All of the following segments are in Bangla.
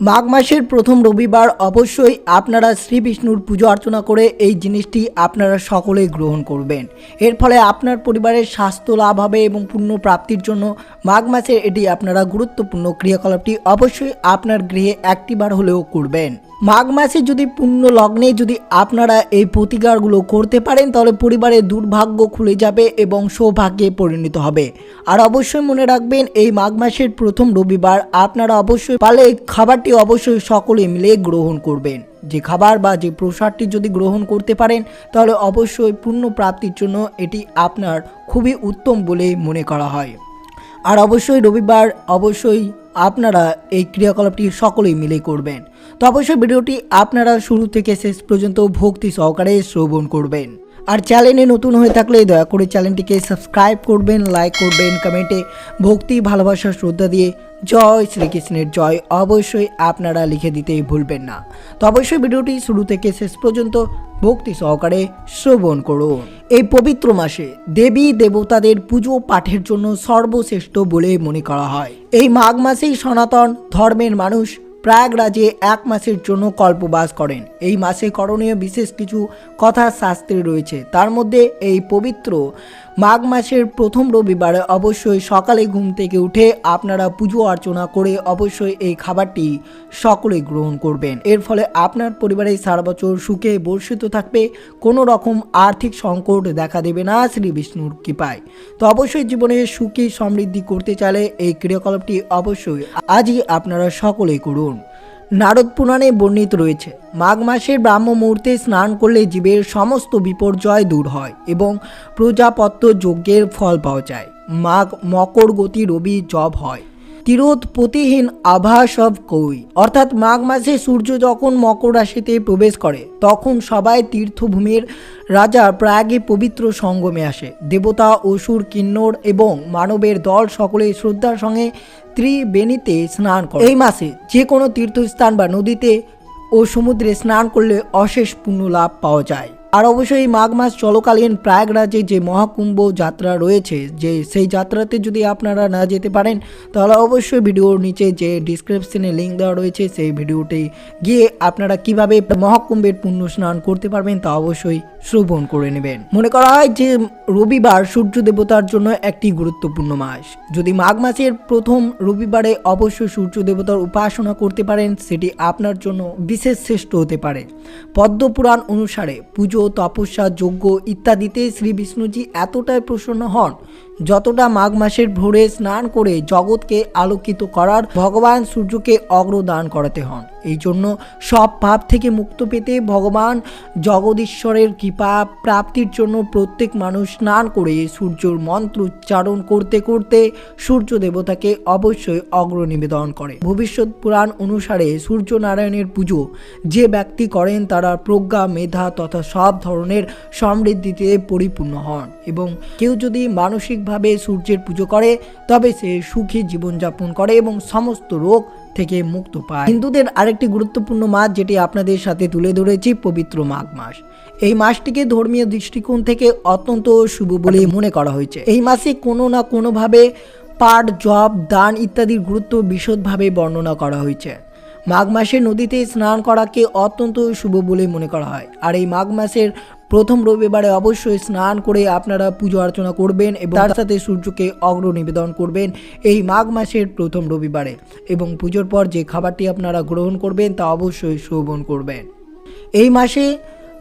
মাঘ মাসের প্রথম রবিবার অবশ্যই আপনারা শ্রী বিষ্ণুর পুজো অর্চনা করে এই জিনিসটি আপনারা সকলেই গ্রহণ করবেন। এর ফলে আপনার পরিবারের স্বাস্থ্য লাভ হবে এবং পুণ্য প্রাপ্তির জন্য মাঘ মাসে এটি আপনারা গুরুত্বপূর্ণ ক্রিয়াকলাপটি অবশ্যই আপনার গৃহে একটিবার হলেও করবেন। মাঘ মাসে যদি পূর্ণ লগ্নে যদি আপনারা এই প্রতিকারগুলো করতে পারেন, তাহলে পরিবারের দুর্ভাগ্য খুলে যাবে এবং সৌভাগ্যে পরিণত হবে। আর অবশ্যই মনে রাখবেন, এই মাঘ মাসের প্রথম রবিবার আপনারা অবশ্যই পারলে এই খাবারটি অবশ্যই সকলে মিলে গ্রহণ করবেন। যে খাবার বা যে প্রসাদটি যদি গ্রহণ করতে পারেন, তাহলে অবশ্যই পূর্ণ প্রাপ্তির জন্য এটি আপনার খুবই উত্তম বলে মনে করা হয়। আর অবশ্যই রবিবার অবশ্যই আপনারা এই ক্রিয়াকলাপটি সকলেই মিলে করবেন। তো অবশ্যই ভিডিওটি আপনারা শুরু থেকে শেষ পর্যন্ত ভক্তি সহকারে শ্রবণ করবেন। আর চ্যানেলে নতুন হয়ে থাকলে দয়া করে চ্যানেলটিকে সাবস্ক্রাইব করবেন, লাইক করবেন, কমেন্টে ভক্তি, ভালোবাসা, শ্রদ্ধা দিয়ে জয় শ্রীকৃষ্ণের জয় অবশ্যই আপনারা লিখে দিতে ভুলবেন না। তো অবশ্যই ভিডিওটি শুরু থেকে শেষ পর্যন্ত ভক্তি সহকারে শ্রবণ করুন। এই পবিত্র মাসে দেবী দেবতাদের পুজো পাঠের জন্য সর্বশ্রেষ্ঠ বলে মনে করা হয়। এই মাঘ মাসেই সনাতন ধর্মের মানুষ প্রয়াগরাজে এক মাসের জন্য কল্পবাস করেন। এই মাসে করণীয় বিশেষ কিছু কথা শাস্ত্রে রয়েছে। তার মধ্যে এই পবিত্র মাঘ মাসের প্রথম রবিবারে অবশ্যই সকালে ঘুম থেকে উঠে আপনারা পুজো অর্চনা করে অবশ্যই এই খাবারটি সকলে গ্রহণ করবেন। এর ফলে আপনার পরিবারে সারা বছর সুখে বর্ষিত থাকবে, কোনো রকম আর্থিক সংকট দেখা দেবে না শ্রী বিষ্ণুর কৃপায়। তো অবশ্যই জীবনে সুখী সমৃদ্ধি করতে চাইলে এই ক্রিয়াকলাপটি অবশ্যই আজই আপনারা সকলেই করুন। নারদ পুরাণে বর্ণিত রয়েছে, মাঘ মাসের ব্রাহ্ম মুহূর্তে স্নান করলে জীবের সমস্ত বিপর্যয় দূর হয় এবং প্রজাপত্য যজ্ঞের ফল পাওয়া যায়। মাঘ মকর গতি রবি জব হয়। তিরোৎপতিহীন আভাস অব কই। অর্থাৎ মাঘ মাসে সূর্য যখন মকর রাশিতে প্রবেশ করে, তখন সবাই তীর্থভূমির রাজা প্রাগে পবিত্র সঙ্গমে আসে। দেবতা অসুর কিন্নর এবং মানবের দল সকলে শ্রদ্ধার সঙ্গে ত্রিবেণীতে স্নান করে। এই মাসে যে কোনো তীর্থস্থান বা নদীতে ও সমুদ্রে স্নান করলে অশেষ পুণ্য লাভ পাওয়া যায়। আর অবশ্যই মাঘ মাস চলকালীন প্রয়াগরাজে যে মহাকুম্ভ যাত্রা রয়েছে, যে সেই যাত্রাতে যদি আপনারা না যেতে পারেন, তাহলে অবশ্যই ভিডিওর নিচে যে ডিসক্রিপশনে লিঙ্ক দেওয়া রয়েছে, সেই ভিডিওটি গিয়ে আপনারা কীভাবে মহাকুম্ভের পুণ্য স্নান করতে পারবেন তা অবশ্যই শ্রবণ করে নেবেন। মনে করা হয় যে রবিবার সূর্য দেবতার জন্য একটি গুরুত্বপূর্ণ মাস। যদি মাঘ মাসের প্রথম রবিবারে অবশ্যই সূর্য দেবতার উপাসনা করতে পারেন, সেটি আপনার জন্য বিশেষ শ্রেষ্ঠ হতে পারে। পদ্মপুরাণ অনুসারে পুজো তপস্যা যজ্ঞ ইত্যাদিতে শ্রী বিষ্ণুজি এতটাই প্রসন্ন হন যতটা মাঘ মাসের ভোরে স্নান করে জগৎকে আলোকিত করার ভগবান সূর্যকে অগ্রদান করাতে হন। এই জন্য সব পাপ থেকে মুক্ত পেতে ভগবান জগদীশ্বরের কৃপা প্রাপ্তির জন্য প্রত্যেক মানুষ স্নান করে সূর্যর মন্ত্র উচ্চারণ করতে করতে সূর্য দেবতাকে অবশ্যই অগ্র নিবেদন করে। ভবিষ্যৎ পুরাণ অনুসারে সূর্য নারায়ণের পুজো, যে ব্যক্তি করেন তারা প্রজ্ঞা, মেধা তথা সব ধরনের সমৃদ্ধিতে পরিপূর্ণ হন এবং কেউ যদি মানসিকভাবে সূর্যের পুজো করে, তবে সে সুখী জীবনযাপন করে এবং সমস্ত রোগ থেকে মুক্ত পায়। হিন্দুদের আরেকটি গুরুত্বপূর্ণ মাস যেটি আপনাদের সাথে তুলে ধরেছি, পবিত্র মাঘ মাস। এই মাসটিকে ধর্মীয় দৃষ্টিকোণ থেকে অত্যন্ত শুভ বলে মনে করা হয়েছে। এই মাসে কোনো না কোনোভাবে পাঠ জপ দান ইত্যাদির গুরুত্ব বিশদভাবে বর্ণনা করা হয়েছে। মাঘ মাসে নদীতে স্নান করাকে অত্যন্ত শুভ বলে মনে করা হয়। আর এই মাঘ মাসের প্রথম রবিবারে অবশ্যই স্নান করে আপনারা পুজো অর্চনা করবেন এবং তার সাথে সূর্যকে অগ্র নিবেদন করবেন এই মাঘ মাসের প্রথম রবিবারে এবং পুজোর পর যে খাবারটি আপনারা গ্রহণ করবেন তা অবশ্যই শোভন করবেন এই মাসে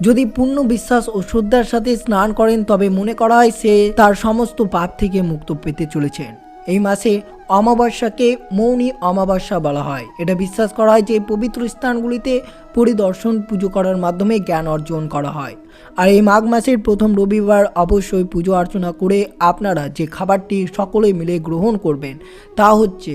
যদি পূর্ণ বিশ্বাস ও শ্রদ্ধার সাথে স্নান করেন তবে মনে করা হয় সে তার সমস্ত পাপ থেকে মুক্ত পেতে চলেছেন। এই মাসে অমাবস্যাকে মৌনী অমাবস্যা বলা হয়। এটা বিশ্বাস করা হয় যে, পবিত্র স্থানগুলিতে পরিদর্শন পুজো করার মাধ্যমে জ্ঞান অর্জন করা হয়। আর এই মাঘ মাসের প্রথম রবিবার অবশ্যই পুজো অর্চনা করে আপনারা যে খাবারটি সকলে মিলে গ্রহণ করবেন, তা হচ্ছে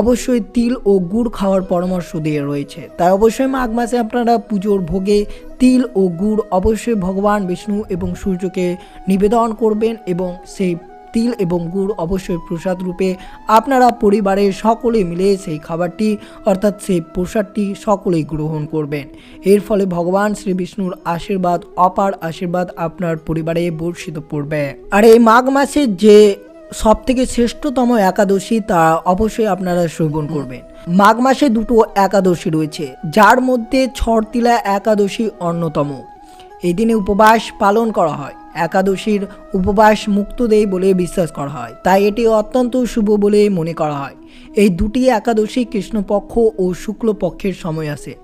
অবশ্যই তিল ও গুড় খাওয়ার পরামর্শ দিয়ে রয়েছে। তাই অবশ্যই মাঘ মাসে আপনারা পুজোর ভোগে তিল ও গুড় অবশ্যই ভগবান বিষ্ণু এবং সূর্যকে নিবেদন করবেন এবং সেই তিল এবং গুড় অবশ্যই প্রসাদ রূপে আপনারা পরিবারের সকলে মিলে সেই খাবারটি, অর্থাৎ সেই প্রসাদটি সকলেই গ্রহণ করবেন। এর ফলে ভগবান শ্রী বিষ্ণুর আশীর্বাদ, অপার আশীর্বাদ আপনার পরিবারে বর্ষিত পড়বে আর এই মাঘ মাসে যে সব থেকে শ্রেষ্ঠতম একাদশী, তা অবশ্যই আপনারা শ্রবণ করবেন। মাঘ মাসে দুটো একাদশী রয়েছে, যার মধ্যে ছড়তিলা একাদশী অন্যতম। এই দিনে উপবাস পালন করা হয়। একাদশীর উপবাস মুক্ত দেয় বলে বিশ্বাস করা হয়। তাই এটি অত্যন্ত শুভ বলে মনে করা হয়। এই দুটি একাদশী কৃষ্ণপক্ষ ও শুক্লপক্ষের সময় আছে।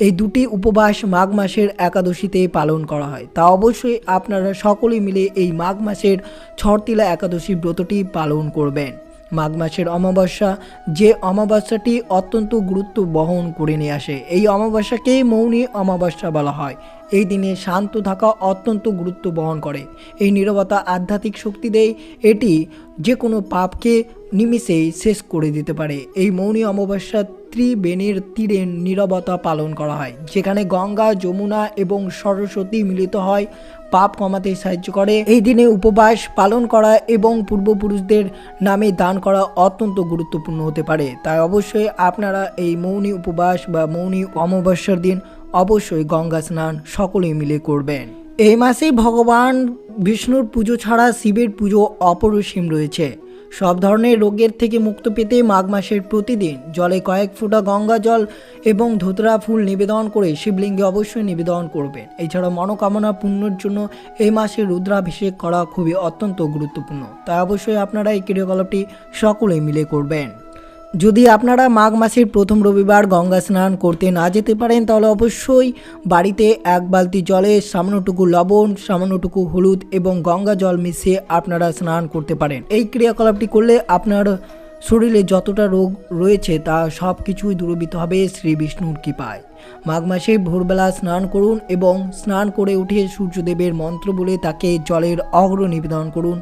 এই দুটি উপবাস মাঘ মাসের একাদশীতে পালন করা হয়। তা অবশ্যই আপনারা সকলে মিলে এই মাঘ মাসের ছরতিলা একাদশী ব্রতটি পালন করবেন। মাঘ মাসের অমাবস্যা, যে অমাবস্যাটি অত্যন্ত গুরুত্ব বহন করে নিয়ে আসে। এই অমাবস্যাকেই মৌনী অমাবস্যা বলা হয়। এই দিনে শান্ত থাকা অত্যন্ত গুরুত্ব বহন করে। এই নিরবতা আধ্যাত্মিক শক্তি দেয়। এটি যে কোনো পাপকে নিমিষেই শেষ করে দিতে পারে। এই মৌনী অমাবস্যা ত্রিবেণীর তীরে নীরবতা পালন করা হয়, যেখানে গঙ্গা, যমুনা এবং সরস্বতী মিলিত হয়, পাপ কমাতে সাহায্য করে। এই দিনে উপবাস পালন করা এবং পূর্বপুরুষদের নামে দান করা অত্যন্ত গুরুত্বপূর্ণ হতে পারে। তাই অবশ্যই আপনারা এই মৌনী উপবাস বা মৌনী অমাবস্যার দিন অবশ্যই গঙ্গা স্নান সকলেই মিলে করবেন। এই মাসেই ভগবান বিষ্ণুর পুজো ছাড়া শিবের পুজো অপরিসীম রয়েছে। সব ধরনের রোগের থেকে মুক্ত পেতে মাঘ মাসের প্রতিদিন জলে কয়েক ফুটা গঙ্গা জল এবং ধোতরা ফুল নিবেদন করে শিবলিঙ্গে অবশ্যই নিবেদন করবেন। এছাড়া মনোকামনা পূর্ণর জন্য এই মাসে রুদ্রাভিষেক করা খুবই অত্যন্ত গুরুত্বপূর্ণ। তাই অবশ্যই আপনারা এই ক্রিয়াকলাপটি সকলে মিলে করবেন। যদি আপনারা মাঘ মাসের প্রথম রবিবার গঙ্গা স্নান করতে না যেতে পারেন, তাহলে অবশ্যই বাড়িতে এক বালতি জলে সামান্যটুকু লবণ, সামান্যটুকু হলুদ এবং গঙ্গা জল মিশিয়ে আপনারা স্নান করতে পারেন। এই ক্রিয়াকলাপটি করলে আপনার শরীরে যতটা রোগ রয়েছে তা সব কিছুই দূরীভূত হবে শ্রী বিষ্ণুর কৃপায়। মাঘ মাসে ভোরবেলা স্নান করুন এবং স্নান করে উঠে সূর্যদেবের মন্ত্র বলে তাকে জলের অগ্র নিবেদন করুন।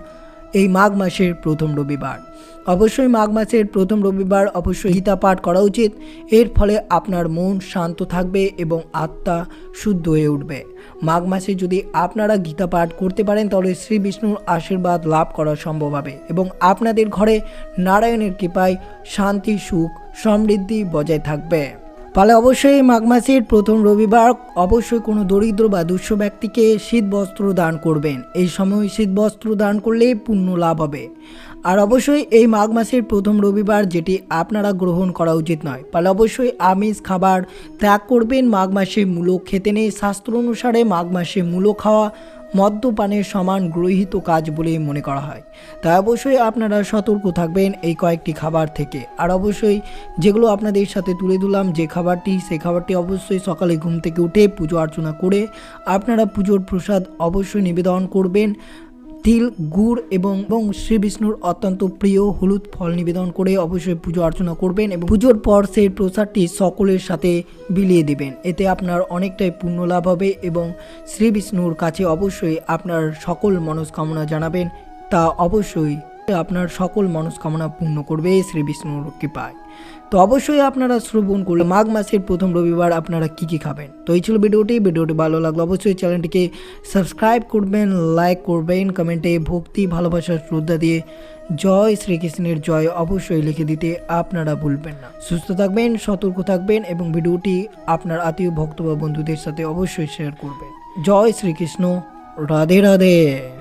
এই মাঘ মাসের প্রথম রবিবার। অবশ্যই মাঘ মাসের প্রথম রবিবার অবশ্যই গীতা পাঠ করা উচিত। এর ফলে আপনার মন শান্ত থাকবে এবং আত্মা শুদ্ধ হয়ে উঠবে। মাঘ মাসে যদি আপনারা গীতা পাঠ করতে পারেন, তাহলে শ্রী বিষ্ণুর আশীর্বাদ লাভ করা সম্ভব হবে এবং আপনাদের ঘরে নারায়ণের কৃপায় শান্তি, সুখ, সমৃদ্ধি বজায় থাকবে। ফলে অবশ্যই মাঘ মাসের প্রথম রবিবার অবশ্যই কোনো দরিদ্র বা দুঃস্থ ব্যক্তিকে শীত বস্ত্র দান করবেন। এই সময় শীত বস্ত্র দান করলে পুণ্য লাভ হবে। আর অবশ্যই এই মাঘ মাসের প্রথম রবিবার যেটি আপনারা গ্রহণ করা উচিত নয়। ফলে অবশ্যই আমিষ, খাবার ত্যাগ করবেন মাঘ মাসে মূলো খেতে নেই। শাস্ত্র অনুসারে মাঘ মাসে মূলো খাওয়া মদ্যপানের সমান গ্রহীত কাজ বলে মনে করা হয়। তাই অবশ্যই আপনারা সতর্ক থাকবেন এই কয়েকটি খাবার থেকে। আর অবশ্যই যেগুলো আপনাদের সাথে তুলে দিলাম যে খাবারটি, সেই খাবারটি অবশ্যই সকালে ঘুম থেকে উঠে পুজো অর্চনা করে আপনারা পুজোর প্রসাদ অবশ্যই নিবেদন করবেন। তিল, গুড় এবং এবং শ্রী বিষ্ণুর অত্যন্ত প্রিয় হলুদ ফল নিবেদন করে অবশ্যই পুজো অর্চনা করবেন এবং পুজোর পর সেই প্রসাদটি সকলের সাথে বিলিয়ে দেবেন। এতে আপনার অনেকটাই পুণ্য লাভ হবে এবং শ্রী বিষ্ণুর কাছে অবশ্যই আপনার সকল মনস্কামনা জানাবেন। তা অবশ্যই আপনার সকল মনস্কামনা পূর্ণ করবে শ্রী বিষ্ণুর কৃপায়। তো অবশ্যই আপনারা শ্রবণ করলে মাঘ মাসের প্রথম রবিবার আপনারা কি কি খাবেন? তো এই ছিল ভিডিওটি। ভিডিওটি ভালো লাগল অবশ্যই চ্যানেলটিকে সাবস্ক্রাইব করবেন, লাইক করবেন, কমেন্টে ভক্তি ভালোবাসার শ্রদ্ধা দিয়ে জয় শ্রীকৃষ্ণের জয় অবশ্যই লিখে দিতে আপনারা ভুলবেন না। সুস্থ থাকবেন, সতর্ক থাকবেন এবং ভিডিওটি আপনার আত্মীয়, ভক্ত বা বন্ধুদের সাথে অবশ্যই শেয়ার করবেন। জয় শ্রীকৃষ্ণ। রাধে রাধে।